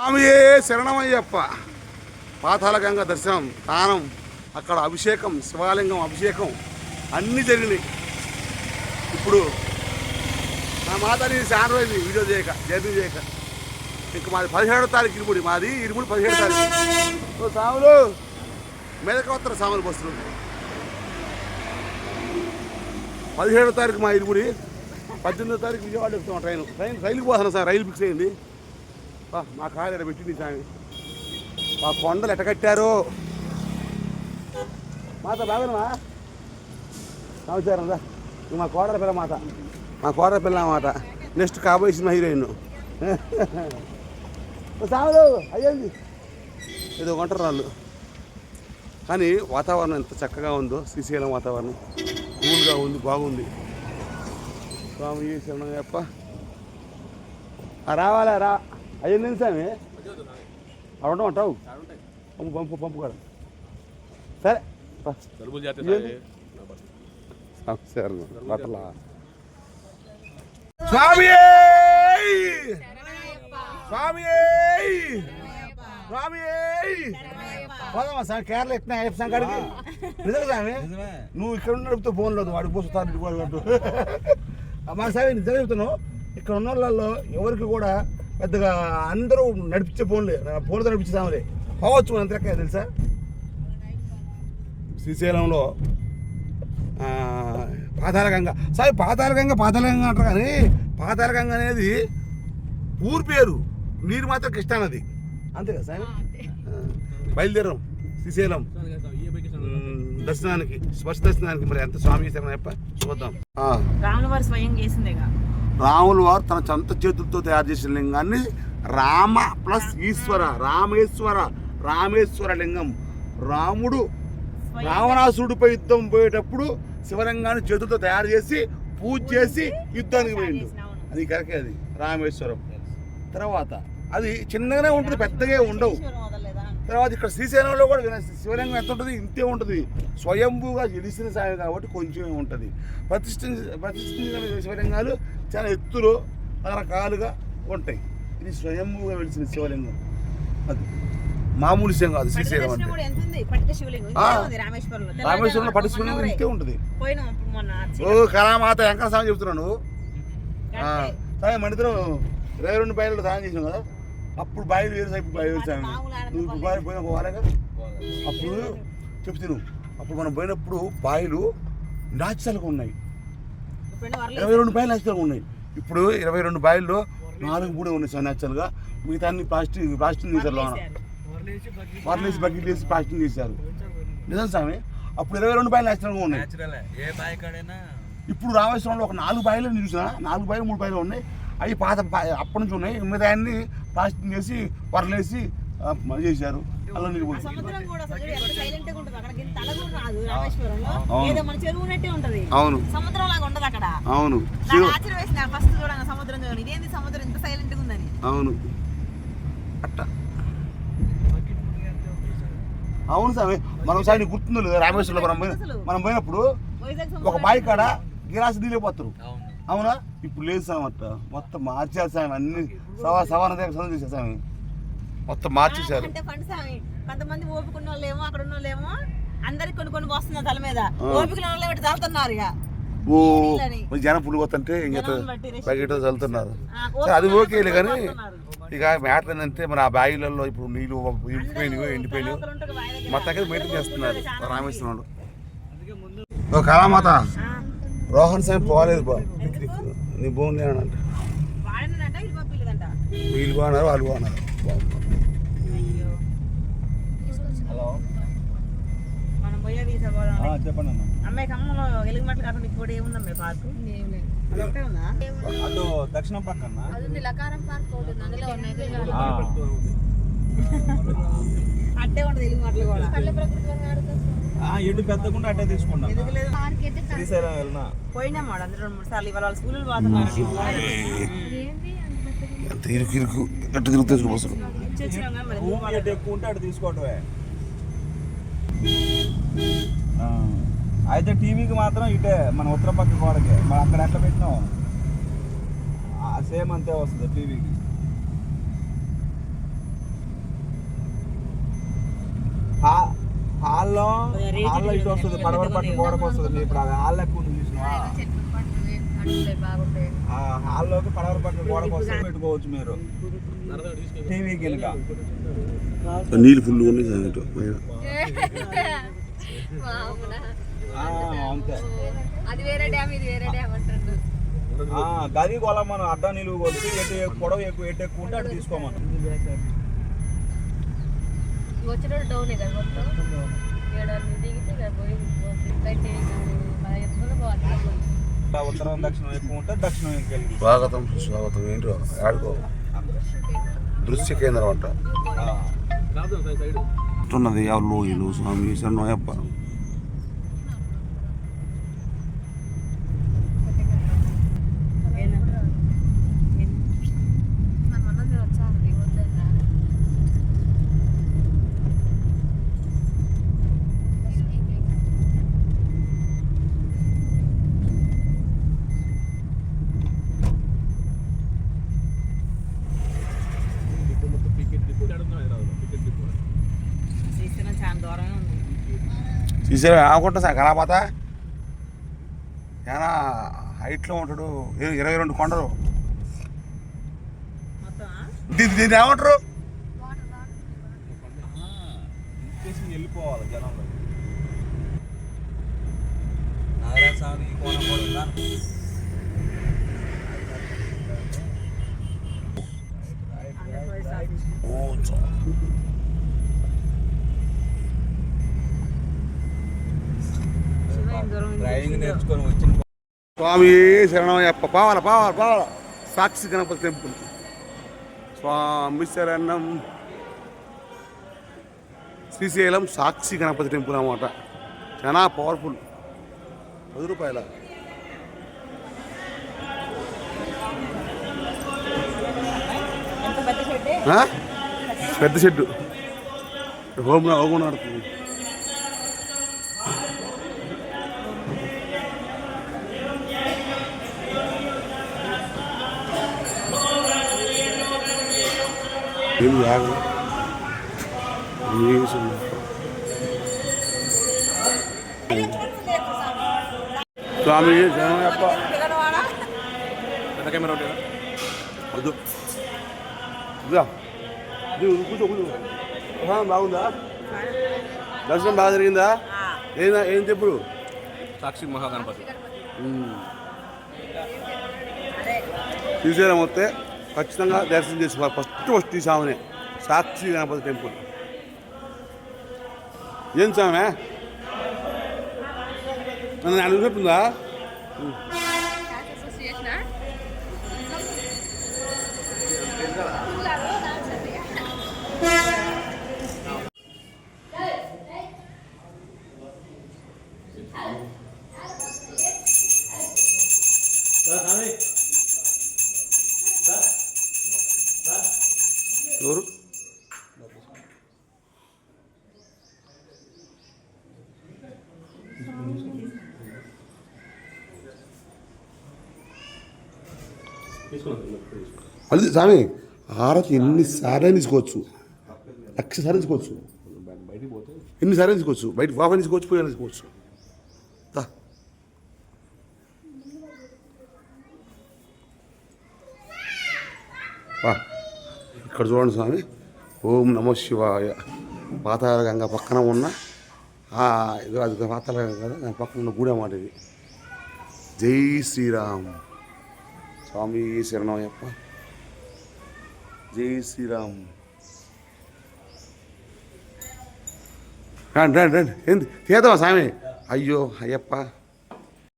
స్వామియే శరణమయ్యప్ప. పాతాళ గంగ దర్శనం స్నానం అక్కడ అభిషేకం శివాలింగం అభిషేకం అన్నీ జరిగినాయి. ఇప్పుడు నా మాతని చాలా రోజులు వీడియో చేయక జర్నీ చేయక. ఇంక మాది పదిహేడో తారీఖు ఇరుముడి మాది ఇరుముడి పదిహేడు తారీఖు. సాములు మెదకవత్తర సాములు బస్సులు. పదిహేడో తారీఖు మా ఇరుముడి పద్దెనిమిదో తారీఖు విజయవాడ ఎక్కుతాం ట్రైన్. ట్రైన్ రైలుకి పోతున్నాం సార్ రైలు ఫిక్స్ అయింది. మా కాలు ఇక్కడ పెట్టింది స్వామి? మా కొండలు ఎట్ట కట్టారు? మాత బాగున్నావా నమస్కారం రా. మా కోడల పిల్ల మాట మా కోడల పిల్ల మాట నెక్స్ట్ కాబోయే సినిమా హీరోయిన్. సాగులు అయ్యింది. ఏదో కొంటారు వాళ్ళు కానీ వాతావరణం ఎంత చక్కగా ఉందో శ్రీశైలం వాతావరణం. కూల్గా ఉంది బాగుంది. స్వామి శరణయ్యప్ప ఆ, రావాలా రా. అయ్యింది స్వామి అవడం అంటావు పంపు పంపు పంపు కూడా. సరే బట్టలా. స్వామి స్వామి స్వామి పోదామా సార్ కేరళ ఎట్టినా అయ్యప్ప సంకాడికి నిజంగా స్వామి నువ్వు ఇక్కడ ఉన్న నడుపుతూ ఫోన్ లేదు వాడికి పోస్తారు ఇటు పోయి అంటూ. మా సామి నిజంగా చెప్తున్నావు. ఇక్కడ ఉన్న వాళ్ళల్లో ఎవరికి కూడా పెద్దగా అందరూ నడిపించే ఫోన్లే ఫోన్తో నడిపించే సాములే పోవచ్చు మన అంతలెక్క తెలుసా? శ్రీశైలంలో పాతాళగంగ. సాయి పాతాళగంగ పాతాళగంగ అంటారు కానీ పాతాళగంగ అనేది ఊరి పేరు నీరు మాత్రం కృష్ణానది అంతే కదా సాయి? ఆ, బయలుదేరాం శ్రీశైలం. దర్శనానికి స్పర్శ దర్శనానికి మరి ఎంత స్వామి శరణయ్యప్ప చూద్దాం. ఆ, రాముల వారు స్వయం చేసిందేగా. రాములు వారు తన సొంత చేతులతో తయారు చేసిన లింగాన్ని రామ ప్లస్ ఈశ్వర రామేశ్వర రామేశ్వర లింగం రాముడు స్వయం రావణాసురుడిపై యుద్ధం పోయేటప్పుడు శివలింగాన్ని చేతులతో తయారు చేసి పూజ చేసి యుద్ధానికి పోయిండు. అది కరెక్టే అది రామేశ్వరం తర్వాత అది చిన్నగానే ఉంటుంది పెద్దగా ఉండవు? తర్వాత ఇక్కడ శ్రీశైలంలో కూడా శివలింగం ఎంత ఉంటుంది? ఇంతే ఉంటుంది. స్వయంభూగా గెలిచిన సాయం కాబట్టి కొంచెం ఉంటుంది. ప్రతిష్ఠించ ప్రతిష్ఠించిన శివలింగాలు చాలా ఎత్తులో రకరకాలుగా ఉంటాయి. ఇది స్వయంభూగా వెలిసిన శివలింగం. అది మామూలు శివం కాదు శ్రీశైలం అంటే. రామేశ్వరంలో. పట్టు శివలింగం. ఇంతే ఉంటుంది. ఓ కళామాత వెంకట స్వామి చెప్తున్నాను. సాయం మన ఇద్దరం ఇరవై రెండు బయలు సాయం చేసాం కదా. అప్పుడు బాయిలు వేరు సాయి ఇప్పుడు బాయి వేరు సాయం మామూలు ఆనందం నువ్వు ఇప్పుడు బాయి పోయినా పోవాలిగా అప్పుడు చెప్తాను అప్పుడు మనం పోయినప్పుడు బాయిలు నాచురల్గా ఉన్నాయి. ఇరవై రెండు బాయిలు నాచురల్గా ఉన్నాయి. ఇప్పుడు ఇరవై రెండు బాయిల్లో నాలుగు మూడే ఉన్నాయి సార్ నాచురల్గా. మిగతా అన్ని ప్లాస్టిక్ ప్లాస్టిక్ తీశారు లోన. వదిలేశారు. వాటర్ బకెట్ వేసి ప్లాస్టిక్ తీశారు నిజం స్వామి అప్పుడు ఇరవై రెండు బాయిలు నాచురల్గా ఉన్నాయి. ఇప్పుడు రామేశ్వరంలో ఒక నాలుగు బాయిలు చూసిన. నాలుగు బాయిలు మూడు బాయిలు ఉన్నాయి. అవి పాత బా- అప్పటి నుంచి ఉన్నాయి. మిగతా అన్ని ప్లాస్టిక్ చేసి వరలేసి చేశారు. అలా నీళ్ళు అవును. ఏదో మన చెరువు ఉన్నట్టే ఉంటది. అవును. సముద్రం లాగా ఉండదు అక్కడ. అవును. నాకు శివ ఆశ్చర్యం వేసిన ఫస్ట్ చూడంగా సముద్రం చూడండి ఇదేంది సముద్రం? ఇంత సైలెంట్గా ఉందని. అవును. అట్ట. అవును స్వామి మనం సార్ నీకు గుర్తుందో లేదు? రామేశ్వరంలో మనం పోయిన మనం పోయినప్పుడు ఒక బావి కాడ గిరాసి నీళ్ళే పోతారు. అవును? ఇప్పుడు లేదు సార్ అట్ట. మొత్తం మార్చేసారు స్వామి అన్ని. సవా సవాన దగ్గర సొంతం స్వామి మొత్తం మార్చేశారు. అంటే పండు స్వామి కొంతమంది ఓపిక ఉన్న ఏమో అక్కడ ఉన్న వాళ్ళేమో అందరికి కొన్ని కొన్ని వస్తున్నారు తల మీద. ఆ. ఓపిక ఉన్న వాళ్ళు పెట్టి తాగుతున్నారు ఇక. ఓ జనం పుల్లు పోతుంటే ఇంకా బకెట్ చల్లుతున్నారు? అది ఓకేలే కానీ. ఇక మ్యాటర్ ఏంటంటే మన ఆ బాయిలలో ఇప్పుడు నీళ్ళు ఒకరు ఉంటారు బావి దగ్గర. మొత్తం దగ్గర మెయింటైన్ చేస్తున్నారు రామేశ్వరంలో ఓ కళామాత. రోహన్ సాయి పోలేదు బా. పిక్నిక్ నీ బాగుంది అని అంట వీళ్ళు బాగున్నారు వాళ్ళు బాగున్నారు. అయ్యో. హలో. చెప్పండి అన్న. అమ్మాయి ఖమ్మంలో ఎలుగు మట్లు కాకుండా ఇప్పుడు ఏముందమ్మ పార్కు? అటు దక్షిణం అట్టే ఉండదు ఎలుగు మట్లు కూడా. ఎటు పెద్దకుండా అట్టే కరెక్ట్. శ్రీశైలం వెళ్ళినా. పోయినా మాడు అందరూ రెండు మూడు సార్లు ఇవాళ స్కూల్ పోతున్నారు. ఇరుకు ఇరుకు తిరుగు తీసుకుపోతారు ఎటు ఎక్కువ ఉంటే అటు తీసుకోవటమే. ఆ, అయితే టీవీకి మాత్రం ఇటే మన ఉత్తర పక్క గోడకే. మనం అక్కడ ఎట్లా పెట్టినాం? సేమ్ అంతే వస్తుంది టీవీకి. హాల్లో హాల్లో ఇటు వస్తుంది పడవల పట్టు గోడకు వస్తుంది ఇప్పుడు అది హాల్ ఎక్కువ ఉంది చూసినవా? చెట్లు పంటలు అట్లే బాగుంటాయి. ఆ హాల్లోకి పడవల పట్టు గోడకు వస్తుంది. పెట్టుకోవచ్చు మీరు. టీవీ కింద నీళ్ళు ఫుల్ ఉన్నాయి సార్ ఇటు పైన. మామూలా. అంతే. అది వేరే డ్యామ్ ఇది వేరే డ్యామ్ అంటారు ఆ, గది కొల మనం అడ్డం నిలువు కొలిసి ఎటు పొడవు ఎక్కువ ఎటు ఎక్కువ ఉంటే అటు తీసుకోమను. వచ్చినప్పుడు డౌన్ కదా మొత్తం? ఉత్తరం దక్షిణం ఎక్కువ ఉంటే దక్షిణం స్వాగతం స్వాగతం. ఏంటో ఆడుకో. దృశ్య కేంద్రం అంట. ఉన్నది ఎవరు ఇల్లు స్వామి శరణయ్యప్ప మన మనది వచ్చారు వద్దన్నా శ్రీశైలం చాలా దూరమే ఉంది చూసారా ఆకుంటా సార్ కరాపాత చాలా హైట్లో ఉంటాడు ఇర- ఇరవై రెండు కొండలు. మొత్తం దీన్ని దీన్ని ఏమంటారు? వెళ్ళిపోవాలి జనంలో. కోణం కూడా నేర్చుకొని వచ్చిన స్వామి శరణయ్యప్ప పావాల పావాల పావాల. సాక్షి గణపతి టెంపుల్. స్వామి శరణం. శ్రీశైలం సాక్షి గణపతి టెంపుల్ అన్నమాట. చాలా పవర్ఫుల్ పది రూపాయల? పెద్ద షెడ్డు? హోమ్ హోమ్ నడుతుంది ఏం యాగం. స్వామి శరణయ్యప్ప పిల్లవాడా వద్దు. ఇదా ఇది కూర్చో కూర్చో. బాగుందా? దర్శనం బాగా జరిగిందా? ఏం ఏం చెప్పుడు సాక్షి మహాగణపతి. శ్రీశైలం వస్తే ఖచ్చితంగా దర్శనం చేసుకోవాలి. ఫస్ట్ ఫస్ట్ ఈ స్వామిని. సాక్షి గణపతి టెంపుల్. ఏం స్వామి? నన్ను అడుగు అది స్వామి హారతి ఎన్నిసార్లు తీసుకోవచ్చు. లక్ష తీసుకోవచ్చు. ఎన్నిసార్లు తీసుకోవచ్చు. బయట వాహనం తీసుకోవచ్చు పోయి తీసుకోవచ్చు. ఇక్కడ చూడండి స్వామి. ఓం నమ శివాయ. పాతాల గంగ పక్కన ఉన్న ఆ, అది గంగ కదా పక్కన ఉన్న గూడెమాట ఇది. జై శ్రీరామ్. స్వామి శరణమయ్యప్ప జై శ్రీరామ్. రండి రండి రండి. ఏంది? తీద్దామా స్వామి? అయ్యో అయ్యప్ప.